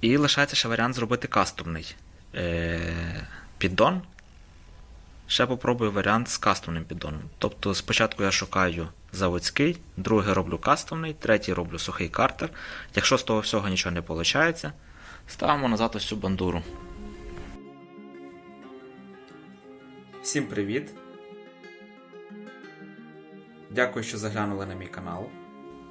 І лишається ще варіант зробити кастомний е, піддон. Ще попробую варіант з кастомним піддоном. Тобто спочатку я шукаю заводський, другий роблю кастомний, третій роблю сухий картер. Якщо з того всього нічого не виходить, ставимо назад ось цю бандуру. Всім привіт! Дякую, що заглянули на мій канал.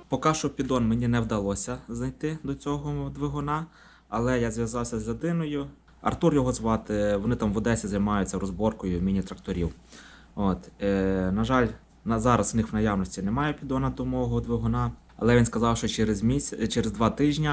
Поки що піддон мені не вдалося знайти до цього двигуна, але я зв'язався з людиною. Артур його звати, вони там в Одесі займаються розборкою міні-тракторів. От, е, на жаль, на зараз в них в наявності немає піддона до мого двигуна, але він сказав, що через місяць, через два тижні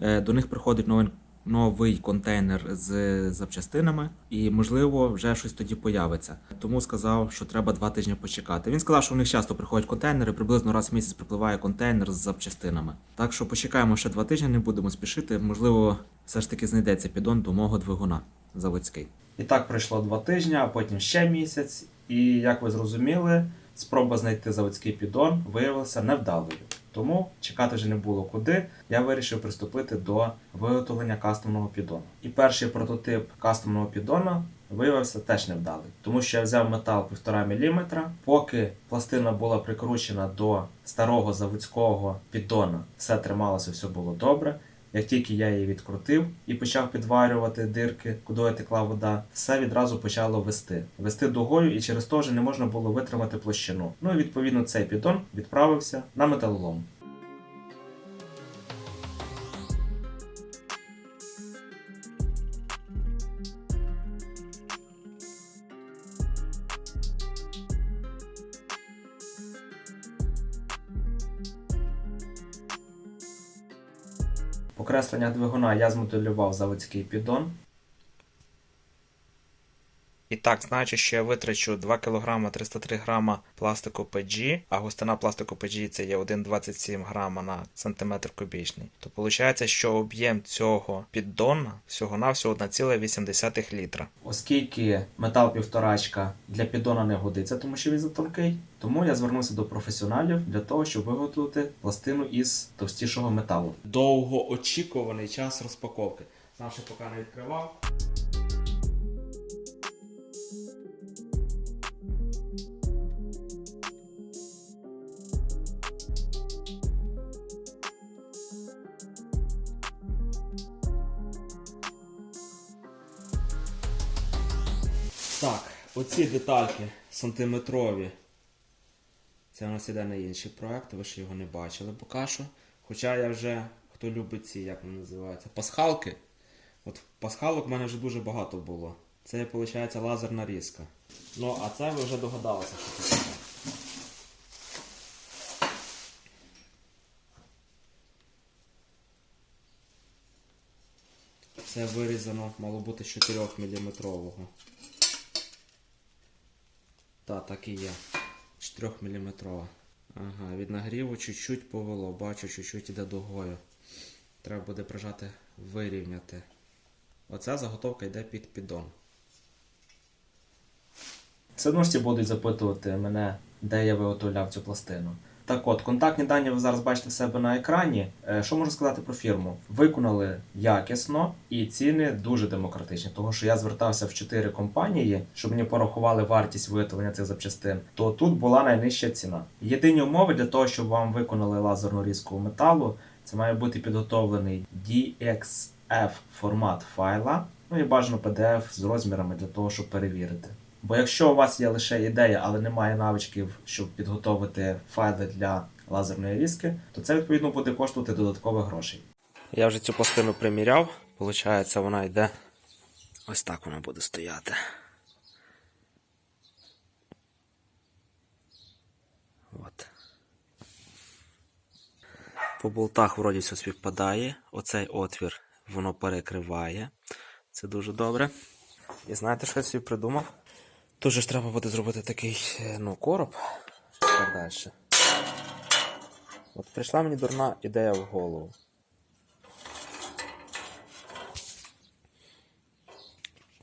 е, до них приходить новий, новий контейнер з запчастинами, і можливо вже щось тоді появиться. Тому сказав, що треба два тижні почекати. Він сказав, що в них часто приходять контейнери, приблизно раз в місяць припливає контейнер з запчастинами. Так що почекаємо ще два тижні, не будемо спішити. Можливо, все ж таки знайдеться піддон до мого двигуна заводський. І так пройшло два тижні, а потім ще місяць. І як ви зрозуміли, спроба знайти заводський піддон виявилася невдалою. Тому чекати вже не було куди. Я вирішив приступити до виготовлення кастомного піддону. І перший прототип кастомного піддона виявився теж невдалий, тому що я взяв метал 1,5 мм, поки пластина була прикручена до старого заводського піддона, все трималося, все було добре. Як тільки я її відкрутив і почав підварювати дирки, куди текла вода, все відразу почало вести. Вести дугою і через то вже не можна було витримати площину. Ну і відповідно цей піддон відправився на металолом. Покреслення двигуна я змоделював заводський піддон. І так, знаючи, що я витрачу 2 кг 303 г пластику PG, а густина пластику PG це є 1,27 г на сантиметр кубічний, то виходить, що об'єм цього піддона всього-навсього 1,8 літра. Оскільки метал півторачка для піддона не годиться, тому що він затонкий, тому я звернувся до професіоналів для того, щоб виготовити пластину із товстішого металу. Довгоочікуваний час розпаковки. Сам ще поки не відкривав. Так, оці детальки сантиметрові. Це у нас іде на інший проект, ви ще його не бачили поки що. Хоча я вже, хто любить ці, як вони називаються, пасхалки. От пасхалок в мене вже дуже багато було. Це, виходить, лазерна різка. Ну, а це ви вже догадалися, що це таке. Це вирізано, мало бути з 4 мм. Та, так і є. 4 мм. Ага, від нагріву чуть-чуть повело, бачу, чуть-чуть іде дугою. Треба буде прижати, вирівняти. Оця заготовка йде під піддон. Це ножці будуть запитувати мене, де я виготовляв цю пластину. Так от, контактні дані ви зараз бачите в себе на екрані. Е, Що можу сказати про фірму? Виконали якісно і ціни дуже демократичні. Тому що я звертався в 4 компанії, щоб мені порахували вартість виготовлення цих запчастин. То тут була найнижча ціна. Єдині умови для того, щоб вам виконали лазерну різку металу, це має бути підготовлений DXF формат файла. Ну і бажано PDF з розмірами для того, щоб перевірити. Бо якщо у вас є лише ідея, але немає навичків, щоб підготовити файли для лазерної різки, то це відповідно буде коштувати додаткових грошей. Я вже цю пластину приміряв, виходить, вона йде ось так вона буде стояти. От. По болтах вроді все співпадає. Оцей отвір воно перекриває. Це дуже добре. І знаєте, що я собі придумав? Тут же ж треба буде зробити такий е, ну, короб і далі. От прийшла мені дурна ідея в голову.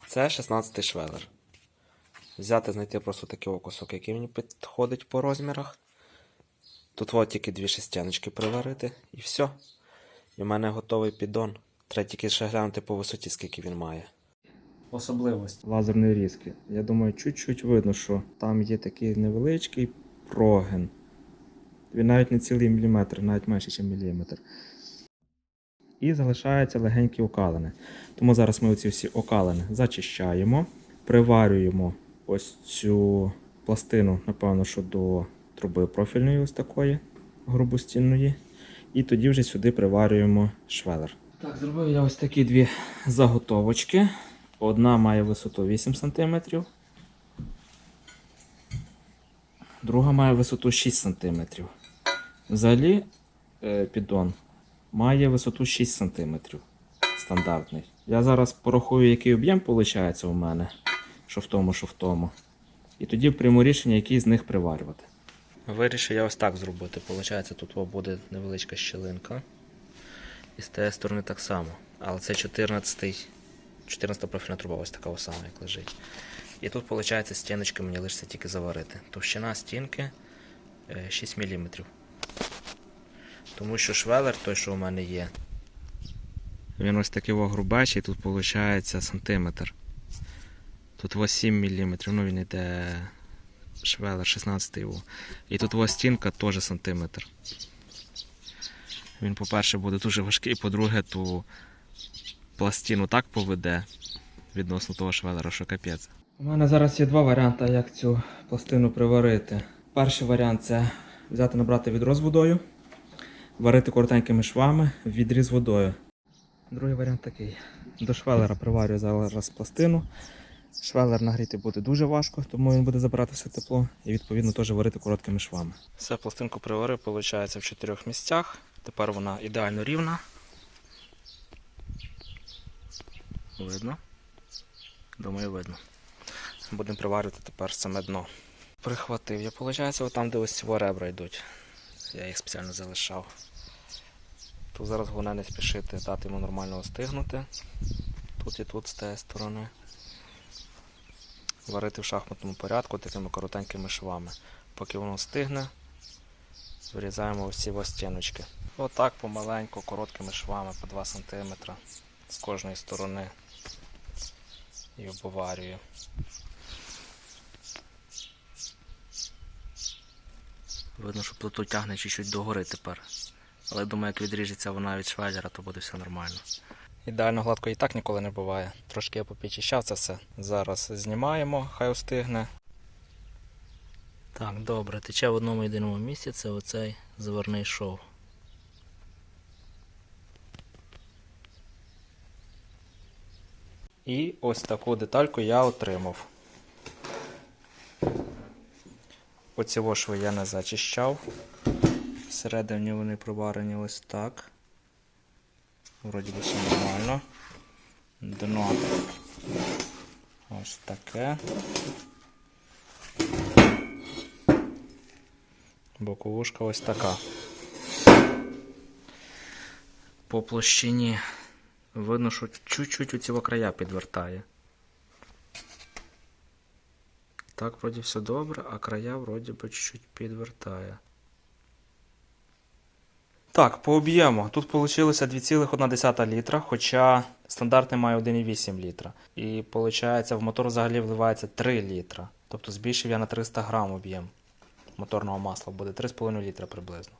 Це 16 швелер. Взяти, знайти просто такий окусок, який мені підходить по розмірах. Тут от тільки дві шестяночки приварити і все. І в мене готовий піддон. Треба тільки ще глянути по висоті, скільки він має. Особливості лазерної різки. Я думаю, чуть-чуть видно, що там є такий невеличкий прогин. Він навіть не цілий міліметр, навіть менше, ніж міліметр. І залишаються легенькі окалини. Тому зараз ми оці всі окалини зачищаємо, приварюємо ось цю пластину, напевно, що до труби профільної ось такої грубостінної. І тоді вже сюди приварюємо швелер. Так, зробив я ось такі дві заготовочки. Одна має висоту 8 см, друга має висоту 6 см. Взагалі е, піддон має висоту 6 см стандартний. Я зараз порахую, який об'єм виходить у мене, що в тому, що в тому. І тоді прийму рішення, який з них приварювати. Вирішив я ось так зробити. Получається, тут буде невеличка щілинка. І з тієї сторони так само. Але це 14 14 профільна труба, ось така сама, як лежить. І тут, виходить, стіночки мені лишиться тільки заварити. Товщина стінки е, 6 мм. Тому що швелер, той, що у мене є, він ось такий грубечий, тут виходить сантиметр. Тут ось 7 мм, ну він йде швелер 16 його. І тут ось стінка теж сантиметр. Він, по-перше, буде дуже важкий, по-друге, ту пластину так поведе відносно того швелера, що капець. У мене зараз є два варіанти, як цю пластину приварити. Перший варіант це взяти набрати відро з водою, варити коротенькими швами в відрі з водою. Другий варіант такий. До швелера приварюю зараз пластину. Швелер нагріти буде дуже важко, тому він буде забирати все тепло і відповідно теж варити короткими швами. Все, пластинку приварив, виходить, в чотирьох місцях. Тепер вона ідеально рівна. Видно? Думаю, видно. Будемо приварювати тепер саме дно. Прихватив я, виходить, отам, де ось ці ребра йдуть. Я їх спеціально залишав. Тут зараз головне не спішити, дати йому нормально остигнути. Тут і тут з тієї сторони. Варити в шахматному порядку такими коротенькими швами. Поки воно стигне, вирізаємо всі стіночки. Отак помаленьку, короткими швами по 2 см з кожної сторони і обоварюю. Видно, що плиту тягне чуть-чуть догори тепер. Але думаю, як відріжеться вона від швеллера, то буде все нормально. Ідеально гладко і так ніколи не буває. Трошки я попідчищав це все. Зараз знімаємо, хай остигне. Так, добре, тече в одному єдиному місці, це оцей заварний шов. І ось таку детальку я отримав. Оці вошви я не зачищав. Всередині вони проварені ось так. Вроді би все нормально. Дно ось таке. Боковушка ось така. По площині видно, що чуть-чуть у ці края підвертає. Так, вроді все добре, а края вроді би чуть-чуть підвертає. Так, по об'єму. Тут вийшло 2,1 літра, хоча стандартний має 1,8 літра. І виходить, в мотор взагалі вливається 3 літра. Тобто збільшив я на 300 грам об'єм моторного масла, буде 3,5 літра приблизно.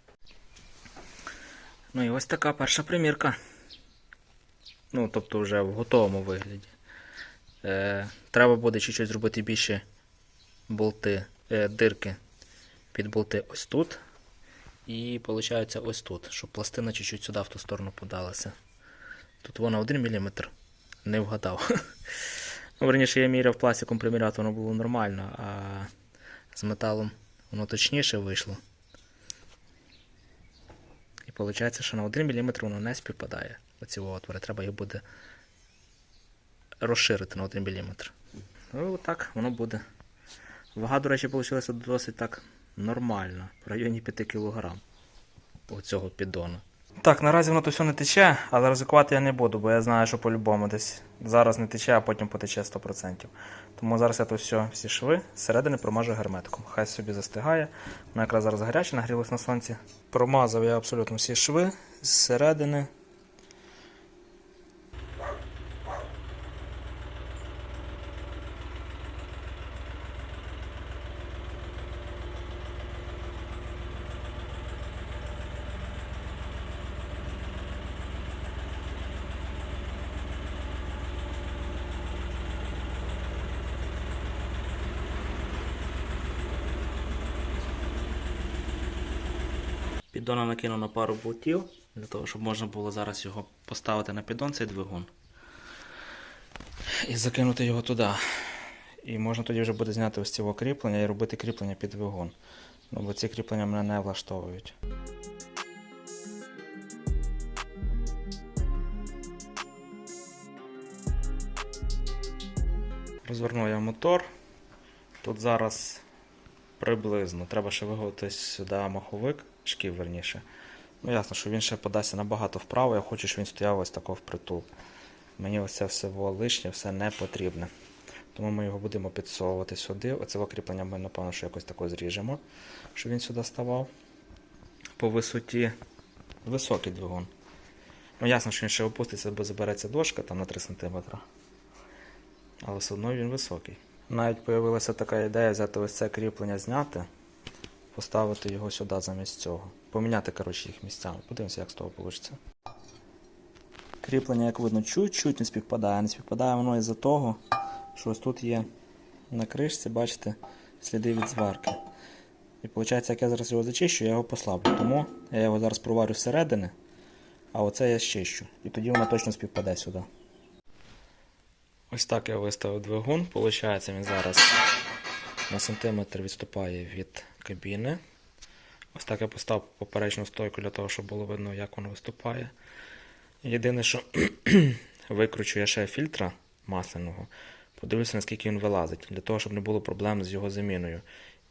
Ну і ось така перша примірка. Ну, тобто вже в готовому вигляді. Е, Треба буде чуть-чуть зробити більше болти, е, дирки під болти ось тут. І виходить ось тут, щоб пластина чуть-чуть сюди в ту сторону подалася. Тут вона 1 мм. Не вгадав. Ну, верніше, я міряв пластиком приміряти, воно було нормально, а з металом воно точніше вийшло. І виходить, що на 1 мм воно не співпадає. Оці отвори. Треба їх буде розширити на 1 мм. Ну, так воно буде. Вага, до речі, вийшла досить так нормально, в районі 5 кг оцього піддону. Так, наразі воно то все не тече, але ризикувати я не буду, бо я знаю, що по-любому десь зараз не тече, а потім потече 100%. Тому зараз я то все, всі шви зсередини промажу герметиком. Хай собі застигає. Воно якраз зараз гаряче, нагрілось на сонці. Промазав я абсолютно всі шви зсередини. Піддона накинув на пару болтів, для того, щоб можна було зараз його поставити на піддон, цей двигун. І закинути його туди. І можна тоді вже буде зняти ось ці кріплення і робити кріплення під двигун. Ну, бо ці кріплення мене не влаштовують. Розвернув я мотор. Тут зараз приблизно. Треба ще виготовити сюди маховик, шків верніше. Ну, ясно, що він ще подасться набагато вправо. Я хочу, щоб він стояв ось тако впритул. Мені ось це все лишнє, все не потрібне. Тому ми його будемо підсовувати сюди. Оце окріплення ми, напевно, що якось тако зріжемо, щоб він сюди ставав. По висоті високий двигун. Ну, ясно, що він ще опуститься, бо забереться дошка там на 3 см. Але все одно він високий. Навіть з'явилася така ідея взяти ось це кріплення зняти, поставити його сюди замість цього. Поміняти, коротше, їх місцями. Подивимося, як з того вийде. Кріплення, як видно, чуть-чуть не співпадає. Не співпадає воно із-за того, що ось тут є на кришці, бачите, сліди від зварки. І виходить, як я зараз його зачищу, я його послаблю. Тому я його зараз проварю зсередини, а оце я щищу. І тоді воно точно співпаде сюди. Ось так я виставив двигун. Получається, він зараз на сантиметр відступає від кабіни. Ось так я поставив поперечну стойку для того, щоб було видно, як воно виступає. Єдине, що викручу я ще фільтра масляного, подивлюся, наскільки він вилазить, для того, щоб не було проблем з його заміною.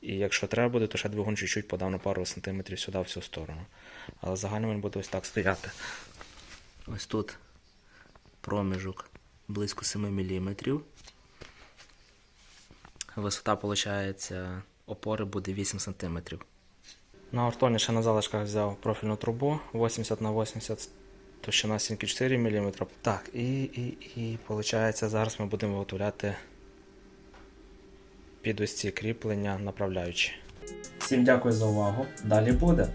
І якщо треба буде, то ще двигун чуть-чуть подав на пару сантиметрів сюди в цю сторону. Але загально він буде ось так стояти. Ось тут проміжок близько 7 мм. Висота, виходить, опори буде 8 см. На ортоні ще на залишках взяв профільну трубу 80 на 80 товщина стінки 4 мм. Так, і, і, і виходить, зараз ми будемо виготовляти під ось ці кріплення направляючі. Всім дякую за увагу. Далі буде.